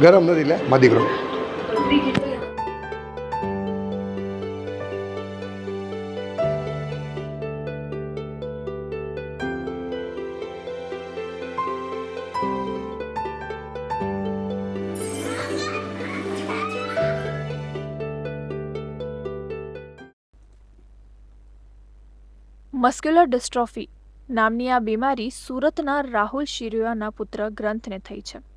ગરમ નથી એટલે મા દીકરો. મસ્ક્યુલર ડિસ્ટ્રોફી નામની આ બીમારી સુરતના રાહુલ શિરિયાના પુત્ર ગ્રંથને થઈ છે.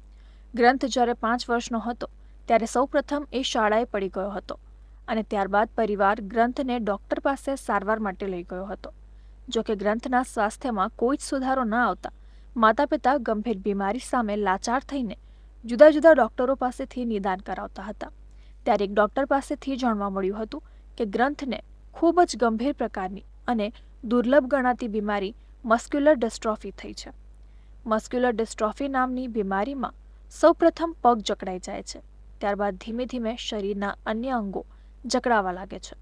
ગ્રંથ જ્યારે પાંચ વર્ષનો હતો, ત્યારે સૌપ્રથમ એ શાળાએ પડી ગયો હતો અને ત્યારબાદ પરિવાર ગ્રંથને ડૉક્ટર પાસે સારવાર માટે લઈ ગયો હતો. જો કે ગ્રંથના સ્વાસ્થ્યમાં કોઈ જ સુધારો ન આવતા માતા પિતા ગંભીર બીમારી સામે લાચાર થઈને જુદા જુદા ડૉક્ટરો પાસેથી નિદાન કરાવતા હતા. ત્યારે એક ડૉક્ટર પાસેથી જાણવા મળ્યું હતું કે ગ્રંથને ખૂબ જ ગંભીર પ્રકારની અને દુર્લભ ગણાતી બીમારી મસ્ક્યુલર ડિસ્ટ્રોફી થઈ છે. મસ્ક્યુલર ડિસ્ટ્રોફી નામની બીમારીમાં સૌપ્રથમ પગ જકડાઈ જાય છે. ત્યારબાદ ધીમે ધીમે શરીરના અન્ય અંગો જકડાવા લાગે છે.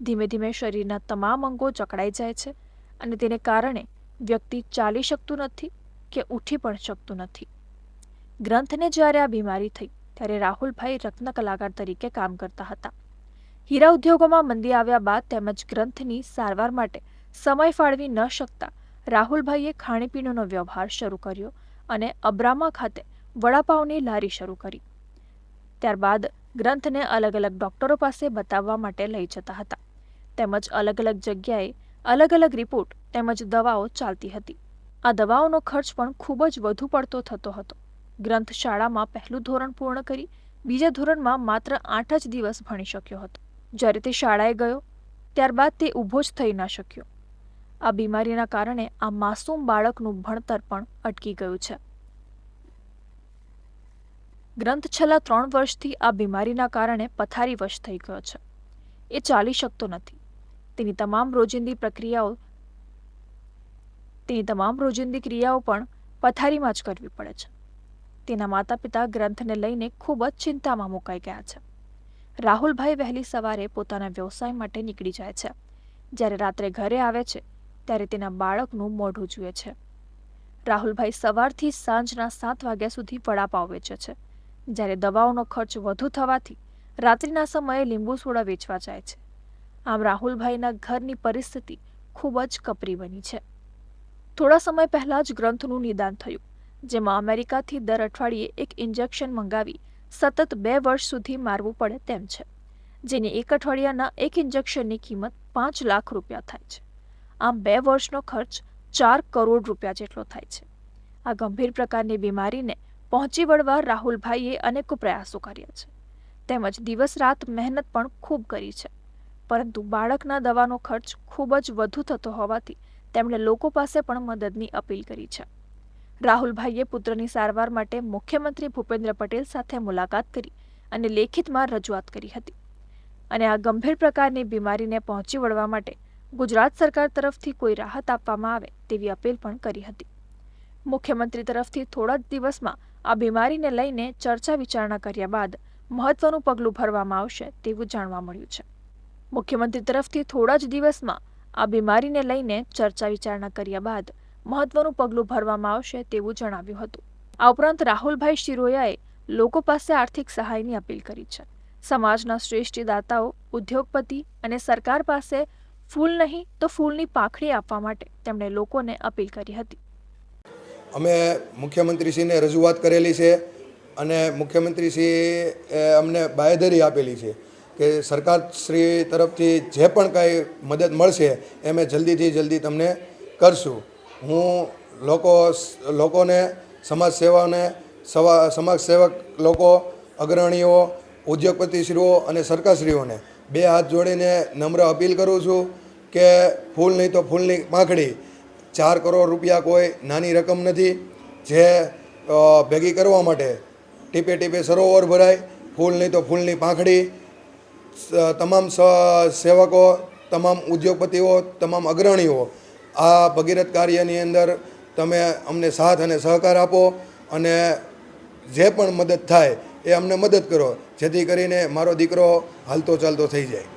ધીમે ધીમે શરીરના તમામ અંગો જકડાઈ જાય છે અને તેને કારણે વ્યક્તિ ચાલી શકતું નથી કે ઉઠી પણ શકતું નથી. ગ્રંથને જ્યારે આ બીમારી થઈ, ત્યારે રાહુલભાઈ રત્ન કલાકાર તરીકે કામ કરતા હતા. હીરા ઉદ્યોગોમાં મંદી આવ્યા બાદ તેમજ ગ્રંથની સારવાર માટે સમય ફાળવી ન શકતા રાહુલભાઈએ ખાણીપીણીનો વ્યવહાર શરૂ કર્યો અને અબ્રામા ખાતે વડાપાઉંની લારી શરૂ કરી. ત્યારબાદ ગ્રંથને અલગ અલગ ડોક્ટરો પાસે બતાવવા માટે લઈ જતા હતા. તેમજ અલગ અલગ જગ્યાએ અલગ અલગ રિપોર્ટ તેમજ દવાઓ ચાલતી હતી. આ દવાઓનો ખર્ચ પણ ખૂબ જ વધુ પડતો થતો હતો. ગ્રંથ શાળામાં પહેલું ધોરણ પૂર્ણ કરી બીજા ધોરણમાં માત્ર આઠ જ દિવસ ભણી શક્યો હતો. જ્યારે તે શાળાએ ગયો, ત્યારબાદ તે ઊભો જ થઈ ન શક્યો. આ બીમારીના કારણે આ માસૂમ બાળકનું ભણતર પણ અટકી ગયું છે. ગ્રંથ છેલ્લા ત્રણ વર્ષથી આ બીમારીના કારણે પથારીવશ થઈ ગયો છે. એ ચાલી શકતો નથી. તેની તમામ રોજિંદી પ્રક્રિયાઓ તેની તમામ રોજિંદી ક્રિયાઓ પણ પથારીમાં જ કરવી પડે છે. તેના માતા પિતા ગ્રંથને લઈને ખૂબ જ ચિંતામાં મુકાઈ ગયા છે. રાહુલભાઈ વહેલી સવારે પોતાના વ્યવસાય માટે નીકળી જાય છે. જ્યારે રાત્રે ઘરે આવે છે, ત્યારે તેના બાળકનું મોઢું જુએ છે. રાહુલભાઈ સવારથી સાંજના સાત વાગ્યા સુધી વડાપાવ વેચે છે. જ્યારે દવાઓનો ખર્ચ વધુ થવાથી રાત્રિના સમયે લીંબુ સોડા વેચવા જાય છે. આમ રાહુલભાઈના ઘરની પરિસ્થિતિ ખૂબ જ કપરી બની છે. થોડા સમય પહેલાં જ ગ્રંથનું નિદાન થયું, જેમાં અમેરિકાથી દર અઠવાડિયે એક ઇન્જેક્શન મંગાવી સતત બે વર્ષ સુધી મારવું પડે તેમ છે, જેની એક અઠવાડિયાના એક ઇન્જેક્શનની કિંમત પાંચ લાખ રૂપિયા થાય છે. આમ બે વર્ષનો ખર્ચ ચાર કરોડ રૂપિયા જેટલો થાય છે. આ ગંભીર પ્રકારની બીમારીને પહોંચી વળવા રાહુલભાઈએ અનેક પ્રયાસો કર્યા છે. તેમજ દિવસ રાત મહેનત પણ ખૂબ કરી છે. પરંતુ બાળકના દવાનો ખર્ચ ખૂબ જ વધુ થતો હોવાથી તેમણે લોકો પાસે પણ મદદની અપીલ કરી છે. રાહુલભાઈએ પુત્રની સારવાર માટે મુખ્યમંત્રી ભૂપેન્દ્ર પટેલ સાથે મુલાકાત કરી અને લેખિતમાં રજૂઆત કરી હતી. અને આ ગંભીર પ્રકારની બીમારીને પહોંચી વળવા માટે ગુજરાત સરકાર તરફથી કોઈ રાહત આપવામાં આવે તેવી અપીલ પણ કરી હતી. મુખ્યમંત્રી તરફથી થોડા જ દિવસમાં આ બીમારીને લઈને ચર્ચા વિચારણા કર્યા બાદ મહત્વનું પગલું ભરવામાં આવશે તેવું જાણવા મળ્યું છે. મુખ્યમંત્રી તરફથી થોડા જ દિવસમાં આ બીમારીને લઈને ચર્ચા વિચારણા કર્યા બાદ મહત્વનું પગલું ભરવામાં આવશે તેવું જણાવ્યું હતું. આ ઉપરાંત રાહુલભાઈ શિરોયાએ લોકો પાસે આર્થિક સહાયની અપીલ કરી છે. સમાજના શ્રેષ્ઠ દાતાઓ ઉદ્યોગપતિ અને સરકાર પાસે ફૂલ નહીં તો ફૂલની પાંખડી આપવા માટે તેમણે લોકોને અપીલ કરી હતી. અમે મુખ્યમંત્રીશ્રીને રજૂઆત કરેલી છે અને મુખ્યમંત્રીશ્રીએ અમને બાંયધરી આપેલી છે કે સરકારશ્રી તરફથી જે પણ કાંઈ મદદ મળશે એ અમે જલ્દીથી જલ્દી તમને કરશું. હું લોકો લોકોને સમાજ સેવાને સવા સમાજ સેવક લોકો, અગ્રણીઓ, ઉદ્યોગપતિશ્રીઓ અને સરકારશ્રીઓને બે હાથ જોડીને નમ્ર અપીલ કરું છું કે ફૂલ નહીં તો ફૂલની પાંખડી ચાર કરોડ રૂપિયા કોઈ નાની રકમ નથી, જે ભેગી કરવા માટે ટીપે ટીપે સરોવર ભરાય ફૂલ નહીં તો ફૂલની પાંખડી તમામ સેવકો, તમામ ઉદ્યોગપતિઓ, તમામ અગ્રણીઓ, આ ભગીરથ કાર્યની અંદર તમે અમને સાથ અને સહકાર આપો અને જે પણ મદદ થાય એ અમને મદદ કરો, જેથી કરીને મારો દીકરો હાલતો ચાલતો થઈ જાય.